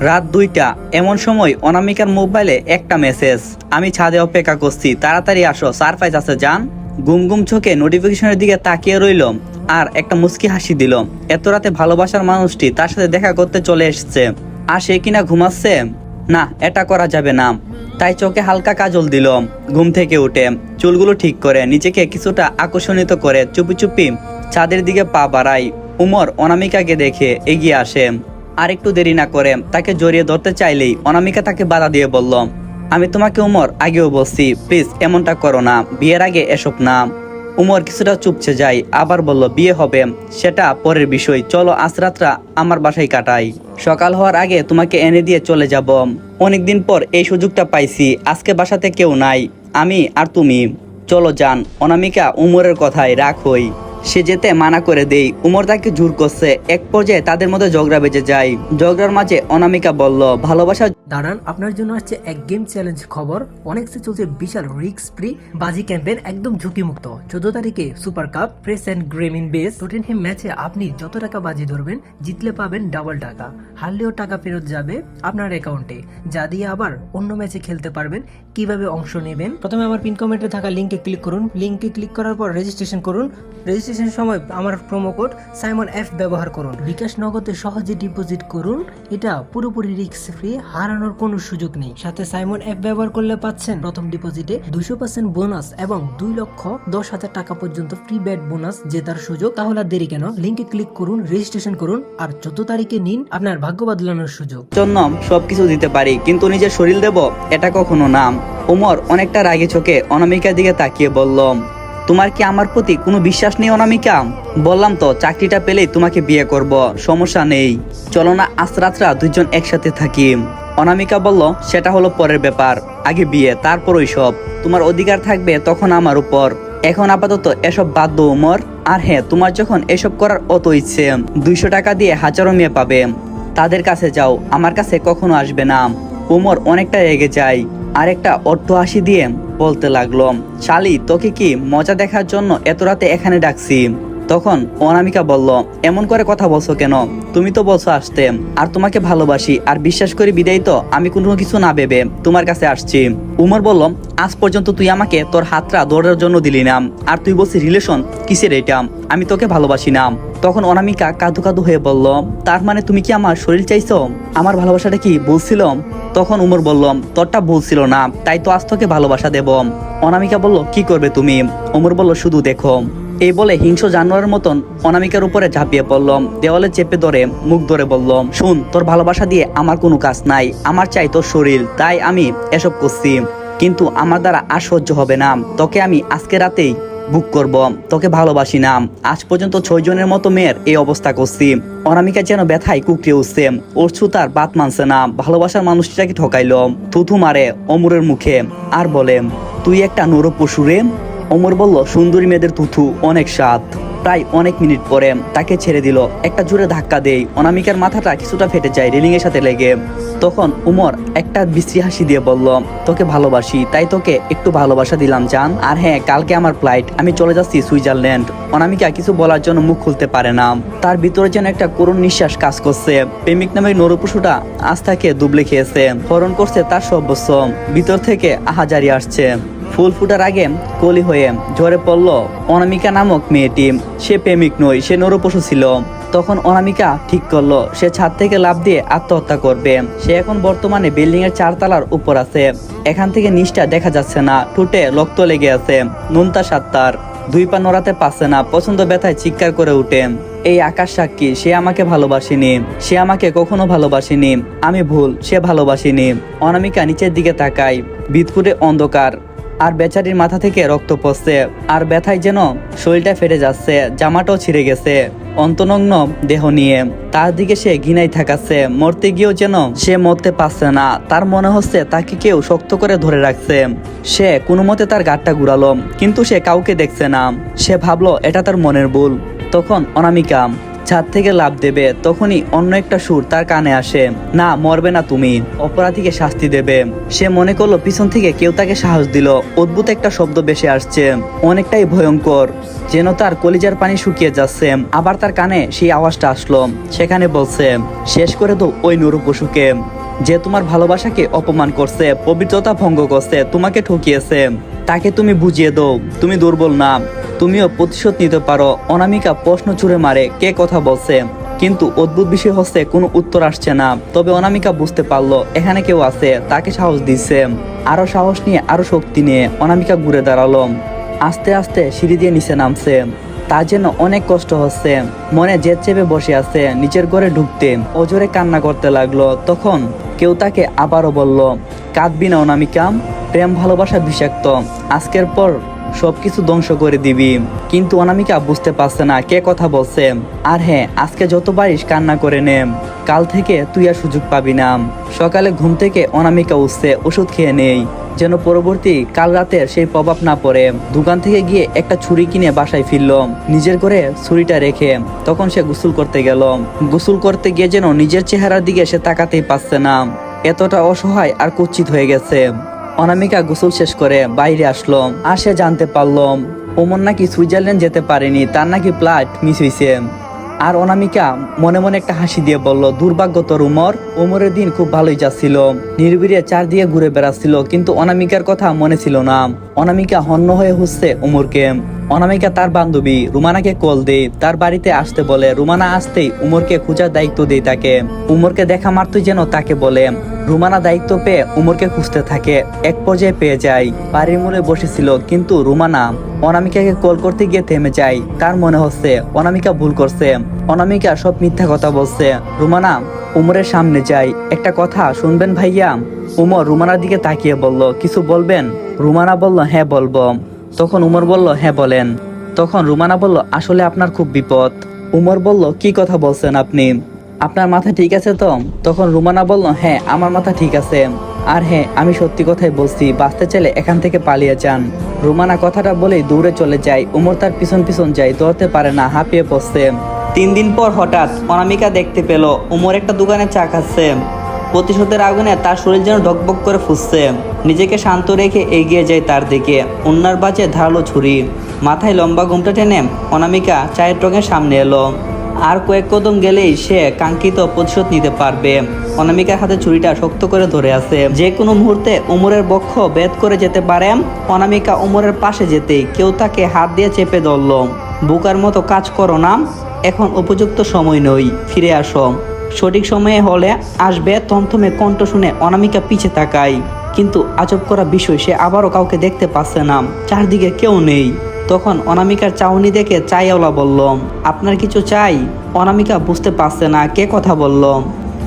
রাত দুইটা। এমন সময় অনামিকার মোবাইলে একটা মেসেজ। আমি ছাদে অপেক্ষা করছি, তাড়াতাড়ি আসো, সারপ্রাইজ আছে, যান। গুম গুম চোখে নোটিফিকেশনের দিকে তাকিয়ে রইল আর একটা মুস্কি হাসি দিল এত রাতে ভালোবাসার মানুষটি তার সাথে দেখা করতে চলে এসেছে। আর সে কিনা ঘুমাচ্ছে? না, এটা করা যাবে না। তাই চোখে হালকা কাজল দিল ঘুম থেকে উঠে চুলগুলো ঠিক করে নিজেকে কিছুটা আকর্ষণিত করে চুপি চুপি ছাদের দিকে পা বাড়াই। উমর অনামিকাকে দেখে এগিয়ে আসে। আর একটু দেরি না করে তাকে জড়িয়ে ধরতে চাইলেই অনামিকা তাকে বাধা দিয়ে বলল, আমি তোমাকে উমর আগেও বলছি, প্লিজ এমনটা করো না, বিয়ের আগে এসব না। উমর কিছুটা চুপছে যায়, আবার বলল, বিয়ে হবে, সেটা পরের বিষয়, চলো আজ রাতটা আমার বাসায় কাটাই। সকাল হওয়ার আগে তোমাকে এনে দিয়ে চলে যাব। অনেকদিন পর এই সুযোগটা পাইছি, আজকে বাসাতে কেউ নাই, আমি আর তুমি। চলো যান, অনামিকা উমরের কথায় রাখ হই। সে যেতে মানা করে দেই। উমর তাকে জোর করছে। এক পর্যায়ে তাদের মধ্যে ঝগড়া বেজে যায়। ঝগড়ার মাঝে অনামিকা বলল, ভালোবাসা দাঁড়ান, আপনার জন্য আসছে এক গেম চ্যালেঞ্জ খবর। অনেকসে চলছে, বিশাল রিক্স ফ্রি বাজি ক্যাম্পেইন একদম ঝুঁকিমুক্ত। চোদ্দ তারিখে সুপার কাপ প্রেস অ্যান্ড গ্রেমিন বেস টটেনহেম ম্যাচে আপনি যত টাকা বাজি ধরবেন, জিতলে পাবেন ডাবল টাকা। হারলেও টাকা ফেরত যাবে আপনার অ্যাকাউন্টে যা দিয়ে আবার অন্য ম্যাচে খেলতে পারবেন। কীভাবে অংশ নেবেন? প্রথমে আমার পিন কমেন্টে থাকা লিঙ্কে ক্লিক করুন। লিঙ্কে ক্লিক করার পর রেজিস্ট্রেশন করুন। রেজিস্ট্রেশন সময় আমার প্রোমো কোড সাইমন এফ ব্যবহার করুন। বিকাশ নগদে সহজে ডিপোজিট করুন। এটা পুরোপুরি রিস্ক ফ্রি হারানোর কোনো সুযোগ নেই। সাথে সাইমন অ্যাপ ব্যবহার করলে পাচ্ছেন প্রথম ডিপোজিটে দুশো পার্সেন্ট বোনাস এবং দুই লক্ষ দশ হাজার টাকা পর্যন্ত ফ্রি ব্যাট বোনাস জেতার সুযোগ। তাহলে আর দেরি কেন? লিঙ্কে ক্লিক করুন রেজিস্ট্রেশন করুন, আর চোদ্দ তারিখে নিন আপনার ভাগ্য বদলানোর সুযোগ। জন্য সবকিছু দিতে পারি, কিন্তু নিজের শরীর দেব? এটা কখনো নাম ওমর অনেকটা রাগে চোখে অনামিকার দিকে তাকিয়ে বলল, তোমার কি আমার প্রতি কোনো বিশ্বাস নেই অনামিকা? বললাম তো, চাকরিটা পেলেই তোমাকে বিয়ে করব, সমস্যা নেই। চলো না, আজ রাতরা দুজন একসাথে থাকি। অনামিকা বলল, সেটা হলো পরের ব্যাপার। আগে বিয়ে তারপর ওই সব। তোমার অধিকার থাকবে তখন আমার উপর। এখন আপাতত এসব বাদ দো উমর। আর হ্যাঁ তোমার যখন এসব করার অত ইচ্ছে, দুইশো টাকা দিয়ে হাজারো মেয়ে পাবে। তাদের কাছে যাও, আমার কাছে কখনো আসবে না। উমর অনেকটা রেগে যায়। আর একটা অর্থ হাসি দিয়ে বলতে লাগল, শালি, তোকে কি মজা দেখার জন্য এত রাতে এখানে ডাকছি? তখন অনামিকা বলল, এমন করে কথা বলছো কেন? তুমি তো বলছো আসতে। আর তোমাকে ভালোবাসি। আর বিশ্বাস করি বিদায় তো। আমি কোনো কিছু না ভেবে তোমার কাছে আসছি। উমর বলল, আজ পর্যন্ত তুই আমাকে তোর হাতটা দৌড়ার জন্য দিলি না। আর তুই বলছিস রিলেশন কিসের এটা? আমি তোকে ভালোবাসি না। তখন অনামিকা কাদু কাদু হয়ে বলল, তার মানে তুমি কি আমার শরীর চাইছো? আমার ভালোবাসাটা কি বলছিল তখন উমর বললাম তোরটা ভুল ছিল না। তাই তো আজ তোকে ভালোবাসা দেব। অনামিকা বলল, কি করবে তুমি? উমর বলল, শুধু দেখো। এই বলে হিংস্র জানোয়ারের মতন অনামিকার উপরে ঝাঁপিয়ে পড়লাম। দেওয়ালে চেপে ধরে মুখ ধরে বললাম, শুন, তোর ভালোবাসা দিয়ে আমার কোনো কাজ নাই। আমার চাই তোর শরীর, তাই আমি এসব করছি। কিন্তু আমার দ্বারা আর সহ্য হবে না। তোকে আমি আজকে রাতেই বুক করব। তোকে ভালোবাসি না। আজ পর্যন্ত ছয় জনের মতো মেয়ের এই অবস্থা করছি। অনামিকা যেন ব্যথায় কুকড়ে উঠছে। ওর তার বাত মানছে না। ভালোবাসার মানুষটাকে ঠকাইল। থুথু মারে অমরের মুখে। আর বলে, তুই একটা নর পশু রে। অমর বলল, সুন্দরী মেয়েদের থুথু, অনেক স্বাদ। প্রায় অনেক মিনিট পরে তাকে ছেড়ে দিল। একটা জোরে ধাক্কা দেই, অনামিকার মাথাটা কিছুটা ফেটে যায় রেলিং এর সাথে লেগে। তখন উমর একটা বিশ্রী হাসি দিয়ে বলল, তোকে ভালোবাসি, তাই তোকে একটু ভালোবাসা দিলাম, জান। আর হ্যাঁ কালকে আমার ফ্লাইট, আমি চলে যাচ্ছি সুইজারল্যান্ড। অনামিকা কিছু বলার জন্য মুখ খুলতে পারে না। তার ভিতরে যেন একটা করুণ নিঃশ্বাস কাজ করছে। প্রেমিক নামের নরপশুটা আজ তাকে দুবলে খেয়েছে। হরণ করছে তার সর্বস্ব ভিতর থেকে আহাজারি আসছে। ফুল ফুটার আগে কলি হয়ে ঝরে পড়ল অনামিকা নামক মেয়েটি। সে প্রেমিক নয়, সে নরপশু ছিল। তখন অনামিকা ঠিক করল, সে ছাদ থেকে লাভ দিয়ে আত্মহত্যা করবে। সে এখন বর্তমানে বিল্ডিং এর চারতলার উপর আছে। এখান থেকে নিষ্ঠা দেখা যাচ্ছে না, ঠুটে রক্ত লেগে আছে। নুনতা সাত্তার, দুই পা নড়াতে পারছে না পছন্দ ব্যথায় চিৎকার করে উঠে। এই আকাশ সাক্ষী, সে আমাকে ভালোবাসেনি। সে আমাকে কখনো ভালোবাসেনি। আমি ভুল, সে ভালোবাসেনি। অনামিকা নিচের দিকে তাকায় বিদপুরে অন্ধকার। আর বেচারির মাথা থেকে রক্ত পড়ছে। আর ব্যথায় যেন শরীরটা ফেটে যাচ্ছে, জামাটাও ছিঁড়ে গেছে। অন্তনগ্ন দেহ নিয়ে। তার দিকে সে ঘৃণাই থাকাচ্ছে, মরতে গিয়েও যেন সে মরতে পারছে না। তার মনে হচ্ছে তাকে কেউ শক্ত করে ধরে রাখছে। সে কোনো মতে তার গাটটা ঘুরালো, কিন্তু সে কাউকে দেখছে না। সে ভাবলো, এটা তার মনের ভুল। তখন অনামিকা ছাদ থেকে লাভ দেবে, তখনই অন্য একটা সুর তার কানে আসে। না, মরবে না তুমি। অপরাধীকে শাস্তি দেবে। সে মনে করল পিছন থেকে কেউ তাকে সাহস দিল। অদ্ভুত একটা শব্দ বেশে আসছে। অনেকটাই ভয়ঙ্কর। যেন তার কলিজার পানি শুকিয়ে যাচ্ছে। আবার তার কানে সেই আওয়াজটা আসলো। সেখানে বলছে, শেষ করে তো ওই নরু পশুকে। যে তোমার ভালোবাসাকে অপমান করছে, পবিত্রতা ভঙ্গ করছে, তোমাকে ঠকিয়েছে, তাকে তুমি বুঝিয়ে দাও, তুমি দুর্বল না, তুমিও প্রতিশোধ নিতে পারো। অনামিকা প্রশ্ন ছুড়ে মারে, কে কথা বলছে? কিন্তু অদ্ভুত বিষয় হচ্ছে, কোনো উত্তর আসছে না। তবে অনামিকা বুঝতে পারল, এখানে কেউ আছে, তাকে সাহস দিচ্ছে। আরও সাহস নিয়ে, আরও শক্তি নিয়ে অনামিকা ঘুরে দাঁড়াল। আস্তে আস্তে সিঁড়ি দিয়ে নিচে নামছে। তার জন্য অনেক কষ্ট হচ্ছে। মনে জেদ চেপে বসে আছে নিচের ঘরে ঢুকতে। অজরে কান্না করতে লাগল। তখন কেউ তাকে আবারও বলল, কাঁদবি না অনামিকা, প্রেম ভালোবাসা বিষাক্ত। আজকের পর সবকিছু ধ্বংস করে দিবি। কিন্তু অনামিকা বুঝতে পারছে না কে কথা বলছে। আর হ্যাঁ আজকে যত পারিস কান্না করে নে, কাল থেকে তুই আর সুযোগ পাবি না। সকালে ঘুম থেকে অনামিকা উঠছে, ওষুধ খেয়ে নেই। যেন পরবর্তী কাল রাতের সেই প্রভাব না পড়ে। দোকান থেকে গিয়ে একটা ছুরি কিনে বাসায় ফিরল নিজের ঘরে ছুরিটা রেখে তখন সে গোসল করতে গেল গোসল করতে গিয়ে যেন নিজের চেহারার দিকে সে তাকাতেই পারছে না। এতটা অসহায় আর কুচ্ছিত হয়ে গেছে। অনামিকা গোসল শেষ করে বাইরে আসলো আর সে জানতে পারল ওমর নাকি সুইজারল্যান্ড যেতে পারেনি, তার নাকি ফ্লাইট মিস হয়েছে আর অনামিকা মনে মনে একটা হাসি দিয়ে বলল দুর্ভাগ্য তোর উমর উমরের দিন খুব ভালোই যাচ্ছিল। নির্বিড়ে চার দিয়ে ঘুরে বেড়াচ্ছিল, কিন্তু অনামিকার কথা মনে ছিল না। অনামিকা হন্য হয়ে হচ্ছে উমরকে অনামিকা তার বান্ধবী, রুমানাকে কল দেয়, তার বাড়িতে আসতে বলে, রুমানা আসতেই উমরকে খোঁজার দায়িত্ব দেয় তাকে। উমরকে দেখা মাত্রই যেন তাকে বলে, রুমানা দায়িত্ব পেয়ে উমরকে খুঁজতে থাকে, এক পর্যায়ে পেয়ে যায়। বাড়ির মূলে বসেছিল, কিন্তু রুমানা অনামিকাকে কল করতে গিয়ে থেমে যায়। তার মনে হচ্ছে, অনামিকা ভুল করছে। অনামিকা সব মিথ্যা কথা বলছে। রুমানা উমরের সামনে যাই একটা কথা শুনবেন ভাইয়া? উমর রুমানার দিকে তাকিয়ে বলল, কিছু বলবেন? রুমানা বলল হ্যাঁ বলব। তখন উমর বলল হ্যাঁ বলেন। তখন রুমানা বলল, আসলে আপনার খুব বিপদ। উমর বলল, কি কথা বলছেন আপনি? আপনার মাথা ঠিক আছে তো? তখন রুমানা বলল হ্যাঁ আমার মাথা ঠিক আছে। আর হ্যাঁ আমি সত্যি কথাই বলছি, বাঁচতে চাইলে এখান থেকে পালিয়ে যান। রুমানা কথাটা বলেই দৌড়ে চলে যায়। উমর তার পিছন পিছন যায়, দৌড়তে পারে না, হাঁপিয়ে পড়ছে। তিন দিন পর হঠাৎ অনামিকা দেখতে পেল, উমর একটা দোকানে চা খাচ্ছে। প্রতিশোধের আগুনে তার শরীর যেন ডকবক করে ফুসছে। নিজেকে শান্ত রেখে এগিয়ে যায় তার দিকে। অন্যার বাজে ধারালো ছুরি। মাথায় লম্বা ঘুমটা টেনে অনামিকা চায়ের টঙের সামনে এলো। আর কয়েক কদম গেলেই সে কাঙ্ক্ষিত প্রতিশোধ নিতে পারবে। অনামিকার হাতে ছুরিটা শক্ত করে ধরে আছে। যে কোনো মুহূর্তে উমরের বক্ষ বেদ করে যেতে পারে। অনামিকা উমরের পাশে যেতেই কেউ তাকে হাত দিয়ে চেপে ধরল। বুকার মতো কাজ করো না। এখন উপযুক্ত সময় নই ফিরে আসো। সঠিক সময়ে হলে আসবে থমথমে কণ্ঠ শুনে অনামিকা পিছে তাকায়। কিন্তু আজব করা বিষয়, সে আবারও কাউকে দেখতে পাচ্ছে না। চারদিকে কেউ নেই। তখন অনামিকার চাউনি দেখে চাইওয়ালা বলল, আপনার কিছু চাই? অনামিকা বুঝতে পারছে না কে কথা বলল।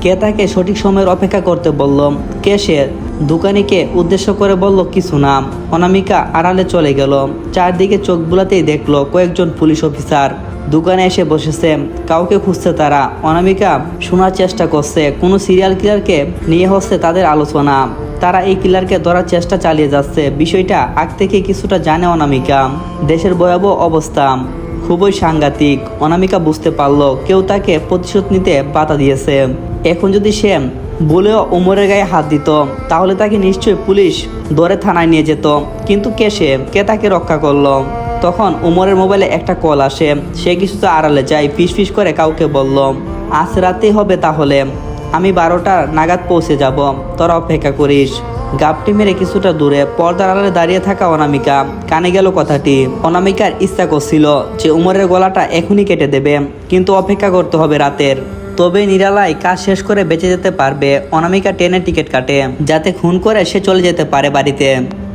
কে তাকে সঠিক সময়ের অপেক্ষা করতে বলল, কে সে? দোকানিকে উদ্দেশ্য করে বলল, কিছু না। অনামিকা আড়ালে চলে গেল। চারদিকে চোখ বুলাতেই দেখল কয়েকজন পুলিশ অফিসার। দোকানে এসে বসেছে। কাউকে খুঁজছে তারা। অনামিকা শোনার চেষ্টা করছে। কোনো সিরিয়াল কিলারকে নিয়ে হচ্ছে তাদের আলোচনা। তারা এই কিলারকে ধরার চেষ্টা চালিয়ে যাচ্ছে। বিষয়টা আগ থেকে কিছুটা জানে অনামিকা। দেশের ভয়াবহ অবস্থা খুবই সাংঘাতিক। অনামিকা বুঝতে পারল, কেউ তাকে প্রতিশোধ নিতে বাধা দিয়েছে। এখন যদি সে বলেও ওমরের গায়ে হাত দিত, তাহলে তাকে নিশ্চয়ই পুলিশ ধরে থানায় নিয়ে যেত। কিন্তু কে সে? কে তাকে রক্ষা করল? তখন উমরের মোবাইলে একটা কল আসে। সে কিছুটা আড়ালে যায় ফিস ফিস করে কাউকে বলল, আজ রাতেই হবে তাহলে। আমি বারোটার নাগাদ পৌঁছে যাব। তোরা অপেক্ষা করিস। গাপটি মেরে কিছুটা দূরে পর্দার আড়ালে দাঁড়িয়ে থাকা অনামিকা কানে গেল কথাটি। অনামিকার ইচ্ছা করছিল যে উমরের গলাটা এখনই কেটে দেবে, কিন্তু অপেক্ষা করতে হবে রাতের। তবে নিরালায় কাজ শেষ করে বেঁচে যেতে পারবে। অনামিকা ট্রেনের টিকিট কাটে, যাতে খুন করে সে চলে যেতে পারে বাড়িতে।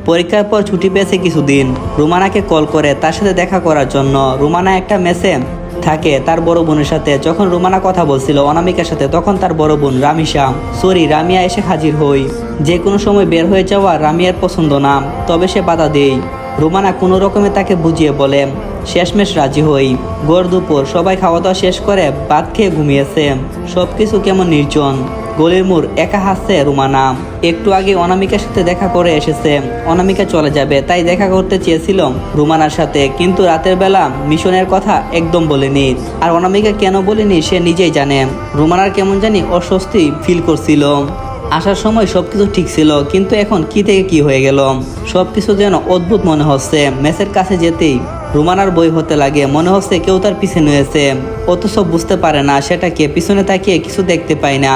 পরীক্ষার পর ছুটি পেয়েছে কিছুদিন। রুমানাকে কল করে তার সাথে দেখা করার জন্য রুমানা একটা মেসে থাকে তার বড় বোনের সাথে। যখন রুমানা কথা বলছিল অনামিকার সাথে, তখন তার বড় বোন রামিশা, সরি, রামিয়া এসে হাজির হই। যে কোনো সময় বের হয়ে যাওয়া রামিয়ার পছন্দ না, তবে সে বাধা দেই। রুমানা কোনো রকমে তাকে বুঝিয়ে বলে, শেষমেশ রাজি হই। গড় দুপুর, সবাই খাওয়া দাওয়া শেষ করে ভাত খেয়ে ঘুমিয়েছে। সব কিছু কেমন নির্জন? গলির মোড় একা হাসছে রুমানা একটু আগে অনামিকার সাথে দেখা করে এসেছে। অনামিকা চলে যাবে, তাই দেখা করতে চেয়েছিলাম রুমানার সাথে, কিন্তু রাতের বেলা মিশনের কথা একদম বলেনি। আর অনামিকা কেন বলেনি সে নিজেই জানে। রুমানার কেমন জানি অস্বস্তি ফিল করছিল। আসার সময় সব কিছু ঠিক ছিল, কিন্তু এখন কি থেকে কি হয়ে গেল? সব কিছু যেন অদ্ভুত মনে হচ্ছে। মেসের কাছে যেতেই রুমানার বই হতে লাগে মনে হচ্ছে কেউ তার পিছনে হয়েছে অথচ বুঝতে পারে না সেটা কে, পিছনে তাকিয়ে কিছু দেখতে পায় না।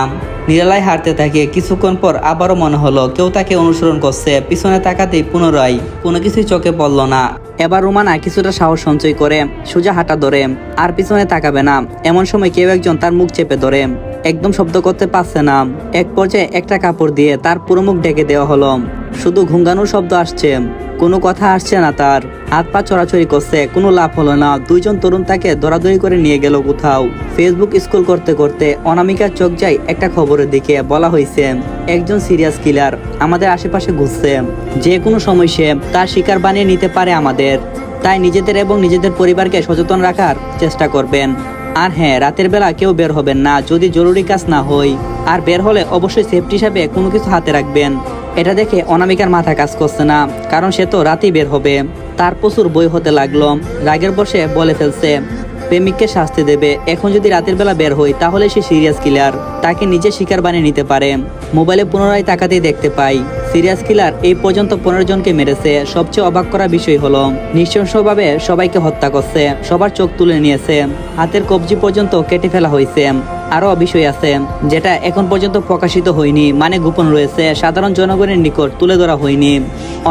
নিরালায় হাঁটতে থাকে, কিছুক্ষণ পর আবারও মনে হলো কেউ তাকে অনুসরণ করছে। পিছনে তাকাতেই পুনরায় কোনো কিছুই চোখে পড়ল না। এবার রুমানা কিছুটা সাহস সঞ্চয় করে সোজা হাঁটা ধরে, আর পিছনে তাকাবে না। এমন সময় কেউ একজন তার মুখ চেপে ধরে। একদম শব্দ করতে পারছে না। এক পর্যায়ে একটা কাপড় দিয়ে তার পুরো মুখ ঢেকে দেওয়া হলো। শুধু ঘুঙ্গানোর শব্দ আসছে। কোনো কথা আসছে না তার। হাত পা চড়াচড়ি করছে, কোনো লাভ হলো না। দুইজন তরুণ তাকে দৌড়াদৌড়ি করে নিয়ে গেল কোথাও। ফেসবুক স্কুল করতে করতে অনামিকার চোখ যায় একটা খবরের দিকে। বলা হয়েছে, একজন সিরিয়াস কিলার আমাদের আশেপাশে ঘুরছে। যে কোনো সময় সে তার শিকার বানিয়ে নিতে পারে আমাদের। তাই নিজেদের এবং নিজেদের পরিবারকে সচেতন রাখার চেষ্টা করবেন। আর হ্যাঁ রাতের বেলা কেউ বের হবেন না, যদি জরুরি কাজ না হয়। আর বের হলে অবশ্যই সেফটি হিসাবে কোনো কিছু হাতে রাখবেন। এটা দেখে অনামিকার মাথা কাজ করছে না, কারণ সে তো রাতেই বের হবে। তার প্রচুর বই হতে লাগল। রাগের বসে বলে ফেলছে প্রেমিককে শাস্তি দেবে। এখন যদি রাতের বেলা বের হই, তাহলে সে সিরিয়াস কিলার তাকে নিজে শিকার বানিয়ে নিতে পারে। মোবাইলে পুনরায় তাকাতেই দেখতে পাই সিরিয়াস কিলার এই পর্যন্ত পনেরো জনকে মেরেছে। সবচেয়ে অবাক করা বিষয় হলো, নৃশংসভাবে সবাইকে হত্যা করছে, সবার চোখ তুলে নিয়েছে। হাতের কবজি পর্যন্ত কেটে ফেলা হয়েছে। আরও বিষয় আছে, যেটা এখন পর্যন্ত প্রকাশিত হয়নি মানে গোপন রয়েছে। সাধারণ জনগণের নিকট তুলে ধরা হয়নি।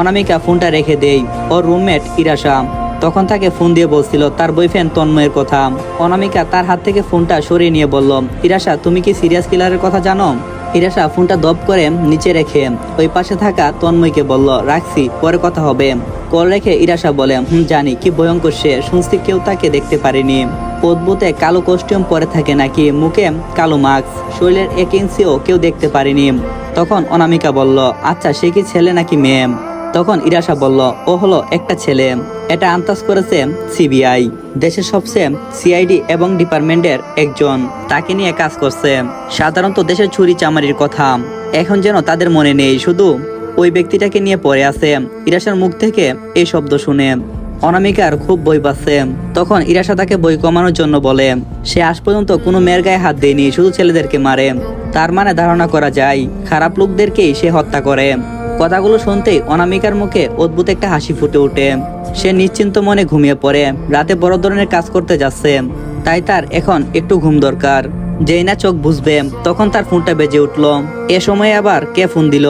অনামিকা ফোনটা রেখে দেই ওর রুমমেট ইরাশা। তখন তাকে ফোন দিয়ে বলছিল, তার বয়ফ্রেন্ড তন্ময়ের কথা। অনামিকা তার হাত থেকে ফোনটা সরিয়ে নিয়ে বলল ইরাশা তুমি কি সিরিয়াস কিলারের কথা জানো? ইরাশা ফোনটা দপ করে নিচে রেখে ওই পাশে থাকা তন্ময়কে বলল, রাখছি, পরে কথা হবে। কল রেখে ইরাশা বলে, হুম, জানি, কি ভয়ঙ্কর সে, শুনছি কেউ তাকে দেখতে পারেনি। অদ্ভুতে কালো কস্টিউম পরে থাকে নাকি, মুখে কালো মাস্ক শরীরের এক ইঞ্চিও কেউ দেখতে পারেনি। তখন অনামিকা বলল আচ্ছা সে কি ছেলে নাকি মেয়ে? তখন ইরাশা বলল, ও হলো একটা ছেলে। এটা আন্দাজ করেছে সিবিআই। দেশের সবচেয়ে সিআইডি এবং ডিপার্টমেন্টের একজন। তাকে নিয়ে কাজ করছে। সাধারণত দেশের ছুরি চামারির কথা। এখন যেন তাদের মনে নেই, শুধু ওই ব্যক্তিটাকে নিয়ে পড়ে আছে। ইরাশার মুখ থেকে এই শব্দ শুনে অনামিকার খুব বই পাচ্ছে। তখন ইরাশা তাকে বই কমানোর জন্য বলে, সে আজ পর্যন্ত কোনো মেয়ের গায়ে হাত দেয়নি, শুধু ছেলেদেরকে মারে। তার মানে ধারণা করা যায়, খারাপ লোকদেরকেই সে হত্যা করে। কথাগুলো শুনতেই অনামিকার মুখে অদ্ভুত একটা হাসি ফুটে ওঠে। সে নিশ্চিন্ত মনে ঘুমিয়ে পড়ে, রাতে বড় ধরনের কাজ করতে যাচ্ছে। তাই তার এখন একটু ঘুম দরকার। যেই না চোখ বুঝবে, তখন তার ফোনটা বেজে উঠল। এ সময় আবার কে ফোন দিল?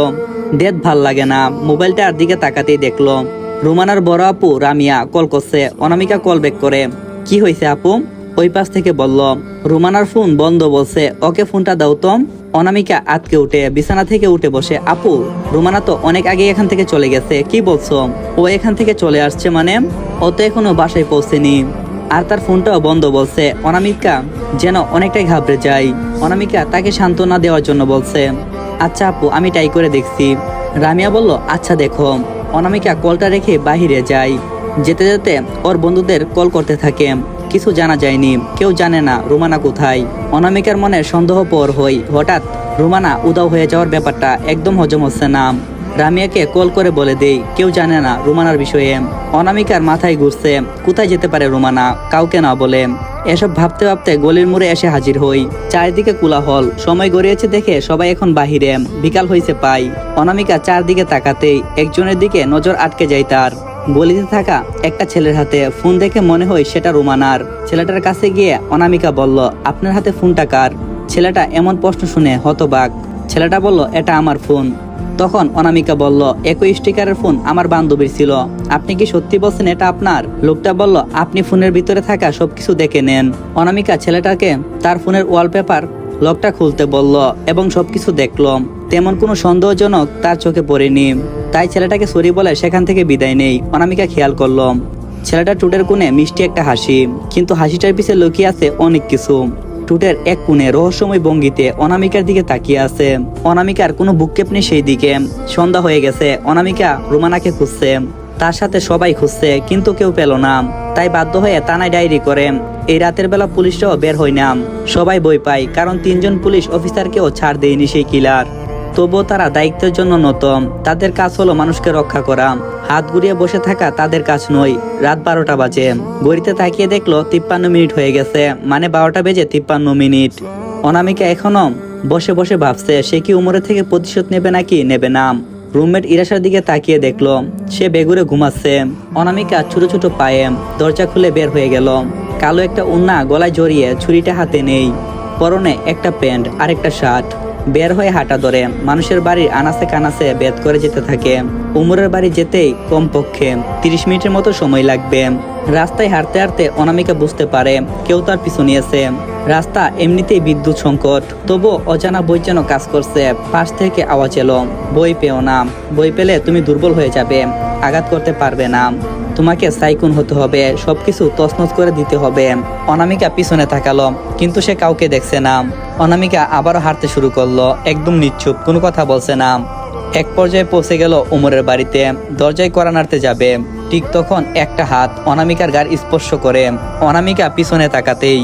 দেখ, ভালো লাগে না। মোবাইলটার দিকে তাকাতেই দেখল। রুমানার বড় আপু রামিয়া কল করছে, অনামিকা কল ব্যাক করে। কি হয়েছে আপু? ওই পাশ থেকে বলল, রুমানার ফোন বন্ধ বলছে, ওকে ফোনটা দাও তো। অনামিকা আতকে উঠে বিছানা থেকে উঠে বসে, আপু, রুমানা তো অনেক আগে এখান থেকে চলে গেছে, কি বলছো? ও এখান থেকে চলে আসছে মানে? ও তো এখনও বাসায় পৌঁছেনি। আর তার ফোনটাও বন্ধ বলছে, অনামিকা, যেন অনেকটাই ঘাবড়ে যায় অনামিকা তাকে সান্ত্বনা দেওয়ার জন্য বলছে আচ্ছা আপু, আমি ট্রাই করে দেখছি। রামিয়া বলল আচ্ছা দেখো। অনামিকা কলটা রেখে বাহিরে যায়। যেতে যেতে ওর বন্ধুদের কল করতে থাকে। কিছু জানা যায়নি। কেউ জানে না রুমানা কোথায়। অনামিকার মনে সন্দেহ পর হই হঠাৎ রুমানা উদাও হয়ে যাওয়ার ব্যাপারটা একদম হজম হচ্ছে না। রামিয়াকে কল করে বলে দেই, কেউ জানে না রুমানার বিষয়ে। অনামিকার মাথায় ঘুরছে, কোথায় যেতে পারে রুমানা, কাউকে না বলে। এসব ভাবতে ভাবতে গলির মোড়ে এসে হাজির হই। চারিদিকে কোলাহল। সময় গড়িয়েছে দেখে সবাই এখন বাহিরে। বিকাল হয়েছে পাই অনামিকা চারদিকে তাকাতেই একজনের দিকে নজর আটকে যায় তার। গলিতে থাকা একটা ছেলের হাতে ফোন দেখে মনে হয় সেটা রুমানার। ছেলেটার কাছে গিয়ে অনামিকা বলল, আপনার হাতে ফোনটা কার? ছেলেটা এমন প্রশ্ন শুনে হতবাক। ছেলেটা বলল, এটা আমার ফোন। তখন অনামিকা বলল, একই স্টিকারের ফোন আমার বান্ধবীর ছিল। আপনি কি সত্যি বলছেন এটা আপনার? লোকটা বলল, আপনি ফোনের ভিতরে থাকা সবকিছু দেখে নেন। অনামিকা ছেলেটাকে তার ফোনের ওয়ালপেপার লকটা খুলতে বলল এবং সবকিছু দেখল। তেমন কোনো সন্দেহজনক তার চোখে পড়েনি। তাই ছেলেটাকে সরি বলে সেখান থেকে বিদায় নেই। অনামিকা খেয়াল করল, ছেলেটা টুটের কোণে মিষ্টি একটা হাসি, কিন্তু হাসিটার পিছে লুকিয়ে আছে অনেক কিছু। টুটের এক কোণে রহস্যময় ভঙ্গিতে অনামিকার দিকে তাকিয়ে আছে। অনামিকার কোনো বুকক্ষেপ নেই সেই দিকে। সন্ধ্যা হয়ে গেছে, অনামিকা রুমানাকে খুঁজছে। তার সাথে সবাই খুঁজছে, কিন্তু কেউ পেল না। তাই বাধ্য হয়ে তানায় ডায়েরি করে। এই রাতের বেলা পুলিশরাও বের হয় না। সবাই বই পায়, কারণ তিনজন পুলিশ অফিসারকেও ছাড় দেয়নি সেই কিলার। তবুও তারা দায়িত্বের জন্য নত তাদের কাজ হলো মানুষকে রক্ষা করা। হাত ঘুরিয়ে বসে থাকা তাদের কাজ নয়। রাত বারোটা বাজে। ঘড়িতে তাকিয়ে দেখল তিপ্পান্ন মিনিট হয়ে গেছে। মানে বারোটা বেজে তিপ্পান্ন মিনিট। অনামিকা এখনও বসে বসে ভাবছে, সে কি উমরে থেকে প্রতিশোধ নেবে নাকি নেবে না? রুমমেট ইরাসার দিকে তাকিয়ে দেখল। সে বেগুরে ঘুমাচ্ছে। অনামিকা ছোট ছোট পায়ে দরজা খুলে বের হয়ে গেল। কালো একটা উন্না গলায় জড়িয়ে ছুরিটা হাতে নেই। পরনে একটা প্যান্ট আর একটা শার্ট। বের হয়ে হাঁটা ধরে। মানুষের বাড়ির আনাসে কানাসে বেদ করে যেতে থাকে। উমরের বাড়ি যেতেই কমপক্ষে তিরিশ মিনিটের মতো সময় লাগবে। রাস্তায় হাঁটতে হাঁটতে অনামিকা বুঝতে পারে, কেউ তার পিছু নিয়েছে। রাস্তা এমনিতেই বিদ্যুৎ সংকট তবু অজানা বই যেন কাজ করছে, পাশ থেকে আওয়াজ এলো, বই পেও না, বই পেলে তুমি দুর্বল হয়ে যাবে, আঘাত করতে পারবে না। তোমাকে সাইকুন হতে হবে, সবকিছু তছনছ করে দিতে হবে। অনামিকা পিছনে থাকালো কিন্তু সে কাউকে দেখছে না। অনামিকা আবারও হাঁটতে শুরু করল, একদম নিচ্ছুপ, কোনো কথা বলছে না। এক পর্যায়ে পৌঁছে গেল উমরের বাড়িতে, দরজায় করা নাড়তে যাবে। ঠিক তখন একটা হাত অনামিকার গাড় স্পর্শ করে, অনামিকা পিছনে তাকাতেই